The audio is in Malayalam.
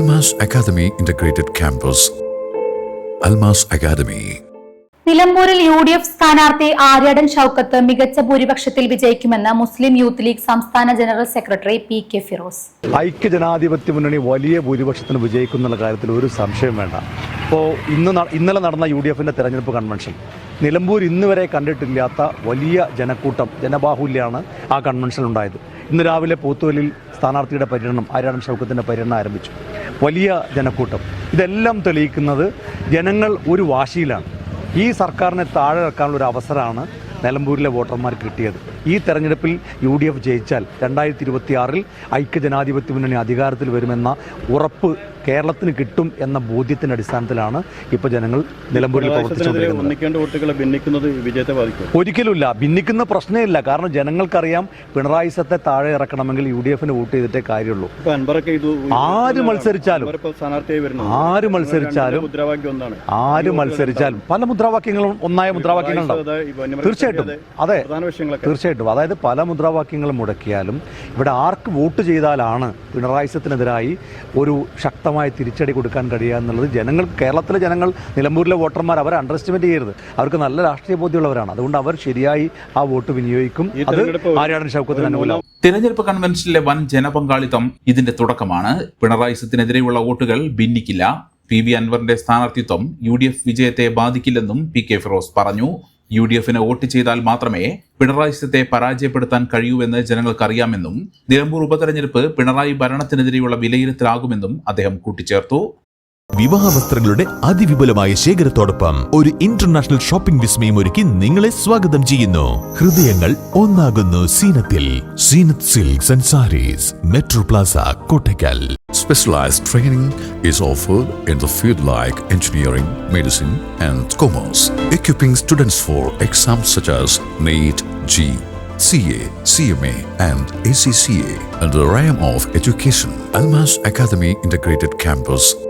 Almas Academy Integrated Campus. Almas Academy. നിലമ്പൂരിൽ യു ഡി എഫ് സ്ഥാനാർത്ഥി ആര്യാടൻ ഷൌക്കത്ത് മികച്ച ഭൂരിപക്ഷത്തിൽ വിജയിക്കുമെന്ന് മുസ്ലിം യൂത്ത് ലീഗ് സംസ്ഥാന general secretary P K Firoz. ഐക്യ ജനാധിപത്യ മുന്നണി വലിയ ഭൂരിപക്ഷത്തിന് വിജയിക്കുന്നുള്ള കാര്യത്തിൽ ഒരു സംശയം വേണ്ട. ഇപ്പോൾ ഇന്ന് ഇന്നലെ നടന്ന യു ഡി എഫിന്റെ തെരഞ്ഞെടുപ്പ് കൺവെൻഷൻ നിലമ്പൂർ ഇന്ന് വരെ കണ്ടിട്ടില്ലാത്ത വലിയ ജനക്കൂട്ടം ജനബാഹുല്യമാണ് ആ കൺവെൻഷൻ ഉണ്ടായത്. ഇന്ന് രാവിലെ പോത്തുവലിൽ സ്ഥാനാർത്ഥിയുടെ പര്യടനം ആര്യാടൻ ഷൗക്കത്തിന്റെ പര്യടനം ആരംഭിച്ചു. വലിയ ജനക്കൂട്ടം. ഇതെല്ലാം തെളിയിക്കുന്നത് ജനങ്ങൾ ഒരു വാശിയിലാണ്. ഈ സർക്കാരിനെ താഴെ ഇറക്കാനുള്ള ഒരു അവസരമാണ് നിലമ്പൂരിലെ വോട്ടർമാർ കിട്ടിയത്. ഈ തെരഞ്ഞെടുപ്പിൽ യു ഡി എഫ് ജയിച്ചാൽ രണ്ടായിരത്തി ഇരുപത്തി ആറിൽ ഐക്യജനാധിപത്യ മുന്നണി അധികാരത്തിൽ വരുമെന്ന ഉറപ്പ് കേരളത്തിന് കിട്ടും എന്ന ബോധ്യത്തിന്റെ അടിസ്ഥാനത്തിലാണ് ഇപ്പൊ ജനങ്ങൾ നിലമ്പൂരിൽ പ്രവർത്തിച്ചുകൊണ്ടിരിക്കുന്നത്. ഒരിക്കലുമില്ല. ഭിന്നിക്കുന്ന പ്രശ്നമില്ല. കാരണം ജനങ്ങൾക്കറിയാം പിണറായി സത്തെ താഴെ ഇറക്കണമെങ്കിൽ യു ഡി എഫിന് വോട്ട് ചെയ്തിട്ടേ കാര്യമുള്ളൂ. ആര് മത്സരിച്ചാലും ആര് മത്സരിച്ചാലും ആര് മത്സരിച്ചാലും പല മുദ്രാവാക്യങ്ങളും ഒന്നായ മുദ്രാവാക്യങ്ങളുണ്ടാവും. തീർച്ചയായിട്ടും. അതെ. തീർച്ചയായിട്ടും തീർച്ചയായിട്ടും. അതായത് പല മുദ്രാവാക്യങ്ങൾ മുടക്കിയാലും ഇവിടെ ആർക്ക് വോട്ട് ചെയ്താലാണ് പിണറായിസത്തിനെതിരായി ഒരു ശക്തമായ തിരിച്ചടി കൊടുക്കാൻ കഴിയുക എന്നുള്ളത് ജനങ്ങൾ കേരളത്തിലെ ജനങ്ങൾ നിലമ്പൂരിലെ വോട്ടർമാർ അവരെ അണ്ടർ എസ്റ്റിമേറ്റ് ചെയ്യരുത്. അവർക്ക് നല്ല രാഷ്ട്രീയ ബോധ്യമുള്ളവരാണ്. അതുകൊണ്ട് അവർ ശരിയായി ആ വോട്ട് വിനിയോഗിക്കും. അത് ആര്യാടൻ ഷൗക്കത്തിന് അനുകൂലം. തിരഞ്ഞെടുപ്പ് കൺവെൻഷനിലെ വൻ ജനപങ്കാളിത്തം ഇതിന്റെ തുടക്കമാണ്. പിണറായിസത്തിനെതിരെയുള്ള വോട്ടുകൾ ഭിന്നിക്കില്ല. പി വി അൻവറിന്റെ സ്ഥാനാർത്ഥിത്വം യു ഡി എഫ് വിജയത്തെ ബാധിക്കില്ലെന്നും പി കെ ഫിറോസ് പറഞ്ഞു. യു ഡി എഫിന് വോട്ട് ചെയ്താൽ മാത്രമേ പിണറായി സത്തെ പരാജയപ്പെടുത്താൻ കഴിയൂവെന്ന് ജനങ്ങൾക്കറിയാമെന്നും നിലമ്പൂർ ഉപതെരഞ്ഞെടുപ്പ് പിണറായി ഭരണത്തിനെതിരെയുള്ള വിലയിരുത്തലാകുമെന്നും അദ്ദേഹം കൂട്ടിച്ചേർത്തു. വിവാഹ വസ്ത്രങ്ങളുടെ അതിവിപുലമായ ശേഖരത്തോടൊപ്പം ഒരു ഇന്റർനാഷണൽ ഷോപ്പിംഗ് വിസ്മയം ഒരുക്കി നിങ്ങളെ സ്വാഗതം ചെയ്യുന്നു. ഹൃദയങ്ങൾ ഒന്നാകുന്നു സീനത്തിൽ. Seenath silks and sarees metro plaza Kottakkal. Specialised training is offered in the field like engineering medicine and commerce equipping students for exam such as NEET JEE CA, CMA, and ACCA under the realm of education Almas academy Integrated Campus,